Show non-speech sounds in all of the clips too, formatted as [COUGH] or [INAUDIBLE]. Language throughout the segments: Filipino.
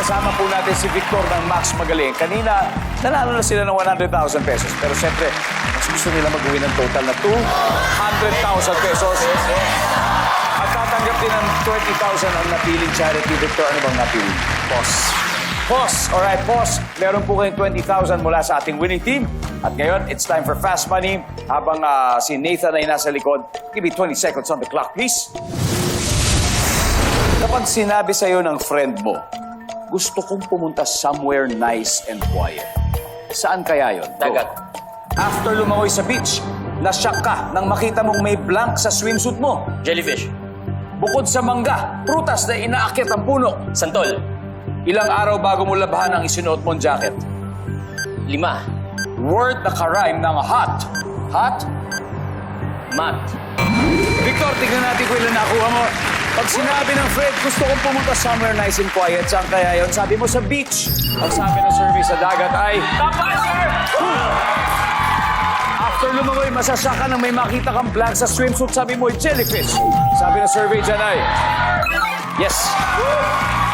kasama po natin si Victor ng Max Magaling. Kanina, nanalo na sila ng 100,000 pesos. Pero siyempre, mas gusto nila mag-uwi ng total na 200,000 pesos. At tatanggap din ng 20,000 ang napiling charity. Victor, ano bang napili? Boss. Boss. Alright, boss. Meron po kayong 20,000 mula sa ating winning team. At ngayon, it's time for Fast Money. Habang ah, si Nathan ay nasa likod, give me 20 seconds on the clock, please. Kapag sinabi sa'yo ng friend mo, gusto kong pumunta somewhere nice and quiet. Saan kaya yon? Dagat. After lumangoy sa beach, nasyak ka nang makita mong may blank sa swimsuit mo. Jellyfish. Bukod sa mangga, prutas na inaakyat ang puno. Santol. Ilang araw bago mo labahan ang isinuot mong jacket. Lima. Word na karime ng hot. Hot? Mat. Victor, tignan natin kung ilan nakuha mo. Pag sinabi ng Fred, gusto kong pumunta somewhere nice and quiet, saan kaya yon? Sabi mo sa beach. Ang sabi ng survey sa dagat ay... Top answer! After lumangoy, masasya ka nang may makita kang blank sa swimsuit, sabi mo ay jellyfish. Sabi ng survey dyan ay... Yes.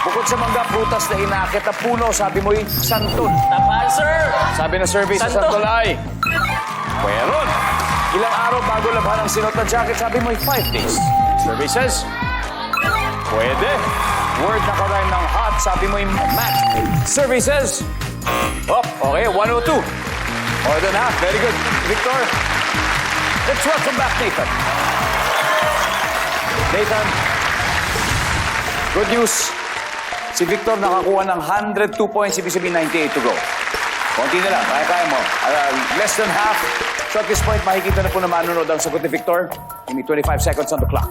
Bukod sa mangga, prutas na inaakit na puno, sabi mo ay santol. Top answer! Sabi ng survey sa Santo. Santol ay... Meron. Ilang araw bago labhan ang sinot na jacket, sabi mo ay five days. Survey says... Pwede. Word na karime ng hot, sabi mo ay mat. Survey says... Oh, okay, 102. More than half. Very good. Victor, let's welcome back Nathan. Nathan, good news. Si Victor nakakuha ng 102 points, ibig sabihin 98 to go. Konti na lang, kaya-kaya mo. Uh, less than half. So at this point, makikita na po na manunod ang sagot ni Victor. Give me 25 seconds on the clock.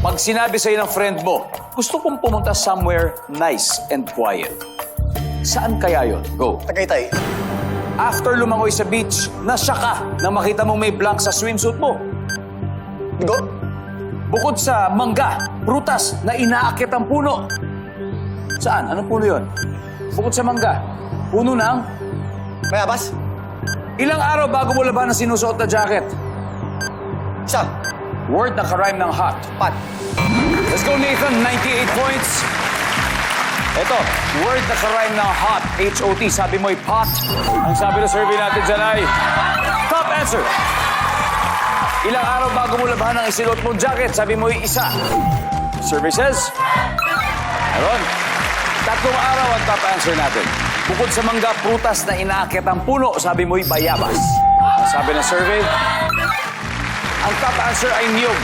Pag sinabi sa'yo ng friend mo, gusto kong pumunta somewhere nice and quiet. Saan kaya yon? Go. Tagaytay. After lumangoy sa beach, nasya ka nang makita mong may blank sa swimsuit mo. Go. Bukod sa mangga, prutas na inaakit ang puno. Saan? Anong puno yon? Bukod sa mangga, puno ng Mayabas. ilang araw bago mo laban ang sinusuot na jacket. Isa. Word na karime ng hot. Pat. Let's go, Nathan. 98 points. Ito, word na karime ng hot. H-O-T. Sabi mo ay pot. Ang sabi ng survey natin dyan ay top answer. Ilang araw bago mo labahan ang isinot mong jacket, sabi mo ay isa. Survey says, Meron. Tatlong araw ang top answer natin. Bukod sa mangga, prutas na inaakit ang puno, sabi mo'y bayabas. Ang sabi ng survey, ang top answer ay niyog.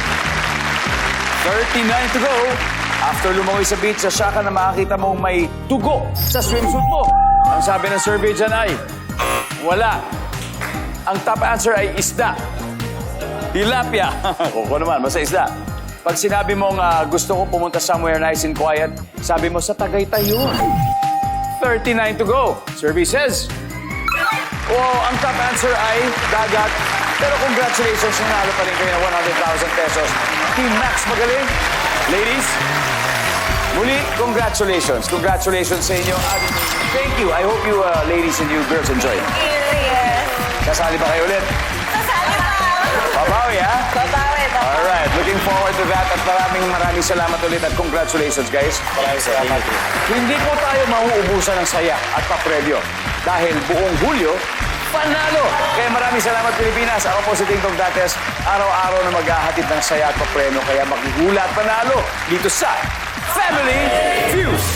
39 to go. After lumangoy sa beach, sa shaka na makakita mong may tugo sa swimsuit mo. Ang sabi ng survey dyan ay, wala. Ang top answer ay isda. Tilapia. [LAUGHS] Oo naman, basta isda. Pag sinabi mong ah, gusto ko pumunta somewhere nice and quiet, sabi mo sa Tagaytay yun. 39 to go. Survey says, Oh, ang top answer ay dagat. Pero congratulations, nanalo pa rin kayo ng 100,000 pesos. Team Max Magaling. Ladies, muli, congratulations. Congratulations sa inyo. At thank you. I hope you uh, ladies and you girls enjoy. Kasali ba kayo ulit? Kasali pa. Babawi, ha? Babawi, babawi. Alright, looking forward to that at maraming maraming salamat ulit at congratulations guys. Maraming salamat. Hindi po tayo mauubusan ng saya at papremyo dahil buong Hulyo, panalo! Kaya maraming salamat Pilipinas. Ako po si Ding Dong Dates. Araw-araw na maghahatid ng saya at papremyo kaya makihula at panalo dito sa Family